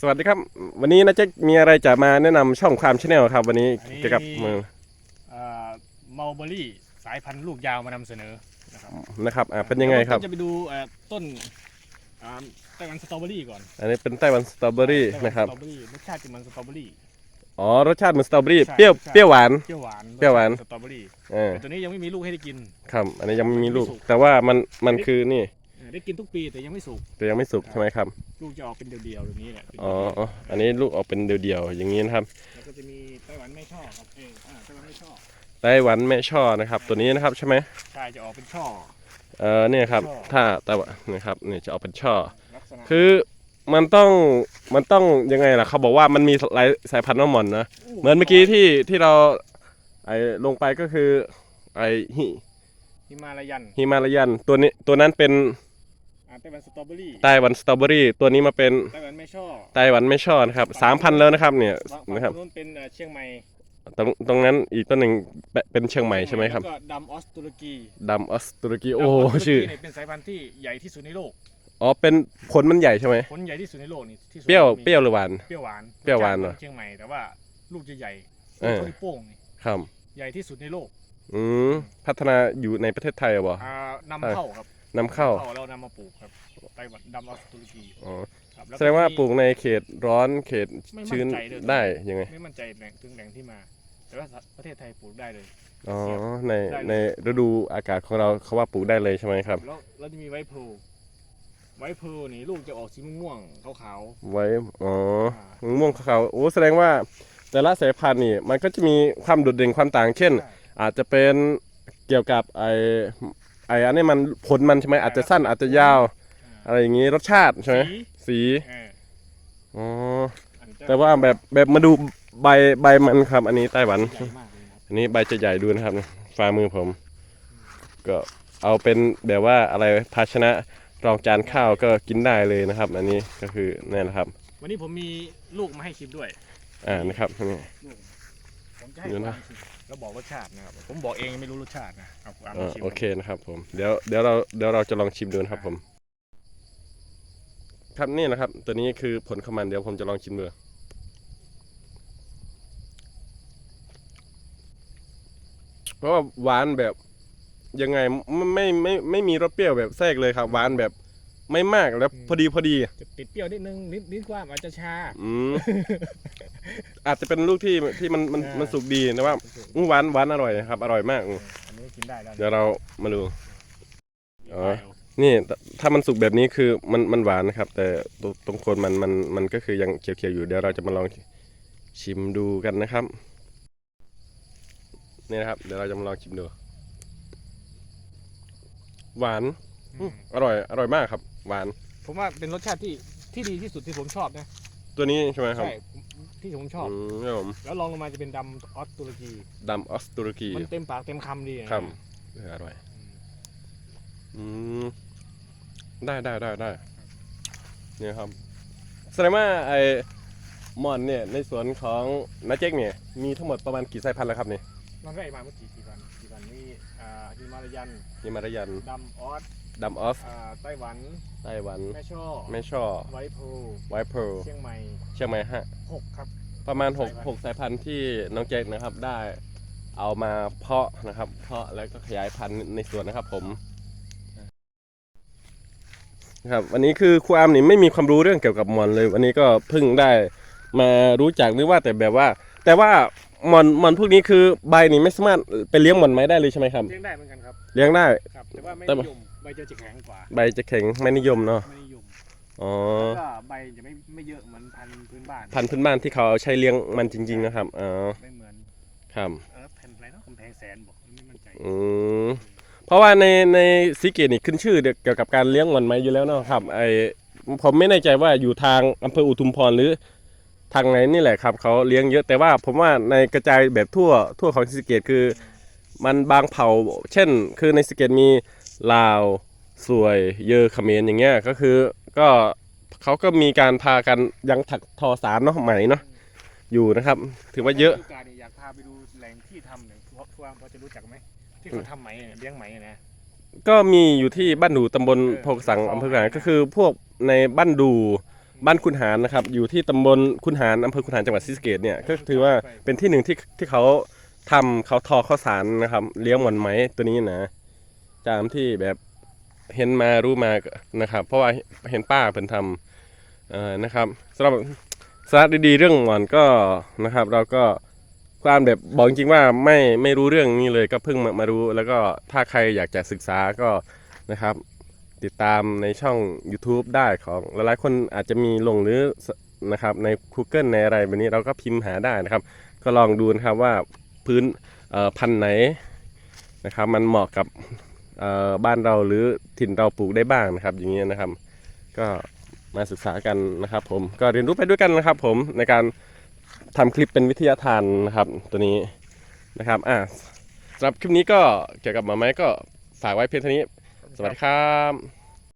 สวัสดีครับ วันนี้นะเจ๊กมีอะไรจะมาแนะนำช่องความชาแนลครับ วันนี้อันนี้ เกี่ยวกับมือมัลเบอรี่สายพันธุ์ลูกยาวมานำเสนอนะครับนะครับอ่าเป็นยังไงครับเาจะไปดูเอ่อต้นอ่าไต้หวันสตรอเบอรี่ก่อนอันนี้เป็นไต้หวันสตรอเบอรี่ไต้หวันะครับสตรอเบอรี่รสชาติจะเหมันสตรอเบอรี่ อ๋อรสชาติเหมือนสตรอเบอรี่ใช่เปรี้ยวใช่ เปรี้ยวหวาน เปรี้ยวหวานเปรี้ยวหวาน สตรอเบอรี่เออแต่ตัวนี้ยังไม่มีลูกให้ได้กิน ครับอันนี้ยังไม่มีลูกไม่สุกแต่ว่ามันมันคือนี่เออ ได้กินทุกปีแต่ยังไม่สุกแต่ยังไม่สุกใช่ไหมครับ ลูกจะออกเป็นเดียวๆแบบนี้แหละเป็นอ๋ออ๋ออันนี้ลูกออกเป็นเดี่ยวๆอย่างนี้นะครับ แล้วก็จะมีไต้หวันไม่ชอบครับเอออ่าไต้หวันไม่ชอบไต้หวันแม่ช่อนะครับ ตัวนี้นะครับใช่ไหมใช่จะออกเป็นช่อ เออเนี่ยครับ ช่อ ถ้าไต้หวันนะครับนี่จะออกเป็นช่อ ลักษณะคือมันต้องมันต้องยังไงล่ะเขาบอกว่ามันมีหลายสายพันธุ์น้ำหมอนนะเหมือนเมื่อกี้ที่ที่เราไอลงไปก็คือไอฮิฮิมาลายันฮิมาลายันตัวนี้ตัวนั้นเป็นอ่า ไต้หวันสตรอเบอรี่ไต้หวันสตรอเบอรี่ตัวนี้มาเป็นไต้หวันไม่ชอบไต้หวันไม่ชอบนะครับสามพันแล้วนะครับเนี่ยฝั่งนะครับนู้นเป็นเอ่อเชียงใหม่ตรงตรงนั้นอีกต้นหนึ่งเป็นเป็นเชียงใหม่ใช่ไหมครับแล้วก็ดำออสตุรกีดำออสตุรกีโอ้ดำโหออสตุรกีชื่อเนี่ยเป็นสายพันธุ์ที่ใหญ่ที่สุดในโลกอ๋อเป็นผลมันใหญ่ใช่ไหมผลใหญ่ที่สุดในโลกนี่ที่สุดเปรี้ยวมีเปรี้ยวหรือหวานเปรี้ยวหวานเปรี้ยวหวานเหรอเชียงใหม่แต่ว่าลูกจะใหญ่เออลูกเท่านิ้วโป้งนี่ครับใหญ่ที่สุดในโลกอืมพัฒนาอยู่ในประเทศไทยเหรอบ่อ่านำเข้าครับ นำเข้าเรานำมาปลูกครับไต้หวันดำออสตุรกีอ๋อครับล้แสดงว่าจะมีปลูกในเขตร้อนเขตไม่มั่นชื้นใจเลยได้ยังไงไม่มั่นใจแหล่งถึงแหล่งที่มา แต่ว่าประเทศไทยปลูกได้เลย อ๋อในได้เลยในฤดูอากาศของเราเขาว่าปลูกได้เลยใช่ไหมครับ แล้วแล้วจะมีไวท์เพร์ลไวท์เพร์ลนี่ลูกจะออกสีม่วงๆขาวไว้อ๋อๆอ่าม่วงขาวๆโอ้แสดงว่าแต่ละสายพันธุ์นี่มันก็จะมีความโดดเด่นความต่าง เช่นใช่อาจจะเป็นเกี่ยวกับไอ ไออันนี้มันผลมันใช่ไหมอาจจะสั้นอาจจะยาว อะไรอย่างนี้รสชาติใช่ไหมสีสีเอออ๋ออันจะแต่ว่าแบบแบบมาดูใบใบมันครับ อันนี้ไต้หวันใหญ่มากเลยครับอันนี้ใบจะใหญ่ดูนะครับฝ่ามือผม ก็เอาเป็นแบบว่าอะไรภาชนะรองจานข้าวก็กินได้เลยนะครับ อันนี้ก็คือนี่นแหละครับ วันนี้ผมมีลูกมาให้ชิมด้วย อ่านะครับนี่ลูก ผมจะให้เดี๋ยวคนะวามชิมแล้วบอกรสชาตินะครับ ผมบอกเองยังไม่รู้รสชาตินะเอาความอ่าชิมโอเคนะครับผมเดี๋ยวเดี๋ยวเราเดี๋ยวเราจะลองชิมดูนะครับผม ครับนี่นะครับ ตัวนี้คือผลข้าวมันเดี๋ยวผมจะลองชิมดูเพราะว่าหวานแบบยังไงไม่ไม่ไม่ไม่มีรสเปรี้ยวแบบแทรกเลยครับ หวานแบบไม่มากแล้วพอดีพอดี จะติดเปรี้ยวนิดนึงนิดนิดกว่าอาจจะชา อืม อาจจะเป็นลูกที่ที่มันมันอ่ามัมันสุกดีนะว่าอื้อหวานหวานอร่อยนะครับ อร่อยมากอืมอันนี้กินได้แล้วเดี๋ยวเรามาดูอ๋อได้เอานี่ถ้าถ้ามันสุกแบบนี้คือมันมันหวานนะครับ แต่ตรงตรงโคนมันมันมันก็คือยังเขียวๆอยู่เดี๋ยวเราจะมาลองชิมดูกันนะครับนี่นะครับ เดี๋ยวเราจะมาลองชิมดู หวานอืมอร่อย อร่อยมากครับ หวานผมว่าเป็นรสชาติที่ที่ดีที่สุดที่ผมชอบนะตัวนี้ใช่ไหมครับ ใช่ ที่ผมชอบ อืมครับผมแล้วลองลงมาจะเป็นดำออสตุรกี ดำออสตุรกีมันเต็มปากเต็มคำดีนะ ครับเอออร่อย อืมได้ได้ได้ได้เนี่ยครับแสดงว่าไอ้มอนเนี่ยในสวนของนาเจ๊กเนี่ยมีทั้งหมดประมาณกี่สายพันธุ์แล้วครับเนี่ยมันได้มาเมื่อกี่กี่วันกี่วันนี่อ่าฮิมาลายันฮิมารายันดำออส ดำออสอ่าไต้หวัน ไต้หวัน แม่ช่อแม่ช่อ ไวท์เพร์ลไวท์เพร์ลเชียงใหม่เชียงใหม่ฮะ หกครับ ประมาณหกสายพันธุ์หกสายพันธุ์ที่น้องเจ๊กนะครับได้เอามาเพาะนะครับ เพาะแล้วก็ขยายพันธุ์ในสวนนะครับผมนะครับวันนี้คือครูอามนี่ไม่มีความรู้เรื่องเกี่ยวกับมอนเลย วันนี้ก็เพิ่งได้มารู้จักนึกว่าแต่แบบว่า แต่ว่ามอนมอนพวกนี้คือใบนี่ไม่สามารถไปเลี้ยงมอนไม้ได้เลยใช่ไหมครับ เลี้ยงได้เหมือนกันครับ เลี้ยงได้ ครับ แต่ว่าไม่แต่นิว่ายมใบ จะจะแข็งกว่าใบจะแข็งไม่นิยมเนาะไม่นิยมอ๋อแล้วก็ใบจะไม่ไม่เยอะเหมือนพันธุ์พื้นบ้านพันธุ์พื้นบ้านที่เขาเอาใช้เลี้ยงมันจริง ๆ นะครับอ๋อไม่เหมือนครับเออแผ่นอะไรเนาะกำแพงแสนบอกไม่มั่นใจอืมเพราะว่าในในซีเกตนี่ขึ้นชื่อเกี่ยวกับการเลี้ยงหมอนไม้อยู่แล้วเนาะครับไอผมไม่แน่ใจว่าอยู่ทางอำเภออุทุมพรหรือทางไหนนี่แหละครับเขาเลี้ยงเยอะแต่ว่าผมว่าในกระจายแบบทั่วทั่วของซีเกตคือ มันบางเผ่า เช่น คือในซีเกตมี ลาวสวยเยอเขมรอย่างเงี้ยก็คือก็เขาก็มีการพากันยังถักทอสารเนาะไหมเนาะอยู่นะครับ ถือว่าเยอะฤดูกาลนี่อยากพาไปดูแหล่งที่ทำเนี่ยพวกพวกพอจะรู้จักไหมที่เขาทำไหมเนี่ยเลี้ยงไหมเนี่ยนะก็มีอยู่ที่บ้านดูตำบลโพกสังอำเภอกาญก็คือพวกในบ้านดูบ้านคุนหารนะครับ อยู่ที่ตำบลคุนหารอำเภอคุนหารจังหวัดศรีสะเกษเนี่ยก็ถือว่าเป็นที่หนึ่งที่ที่เขาทำเขาทอข้าวสารนะครับ เลี้ยงหมอนไหมตัวนี้นะ ตามที่แบบเห็นมารู้มานะครับ เพราะว่าเห็นป้าเพิ่นทำนะครับสำหรับสาระดีๆเรื่องหมอนก็นะครับ เราก็ความแบบบอกจริงว่าไม่ไม่รู้เรื่องนี้เลยก็เพิ่งมามารู้ แล้วก็ถ้าใครอยากจะศึกษาก็นะครับ ติดตามในช่อง YouTube ได้ของหลายๆคนอาจจะมีลงหรือนะครับใน Google ในอะไรแบบนี้เราก็พิมพ์หาได้นะครับ ก็ลองดูนะครับว่าพื้นพันไหนนะครับ มันเหมาะกับ บ้านเราหรือถิ่นเราปลูกได้บ้างนะครับ อย่างเงี้ยนะครับ ก็มาศึกษากันนะครับ ผมก็เรียนรู้ไปด้วยกันนะครับ ผมในการทำคลิปเป็นวิทยาทานนะครับ ตัวนี้นะครับอะสำหรับคลิปนี้ก็เกี่ยวกับหมาไม้ก็ฝากไว้เพียงเท่านี้ สวัสดีครับ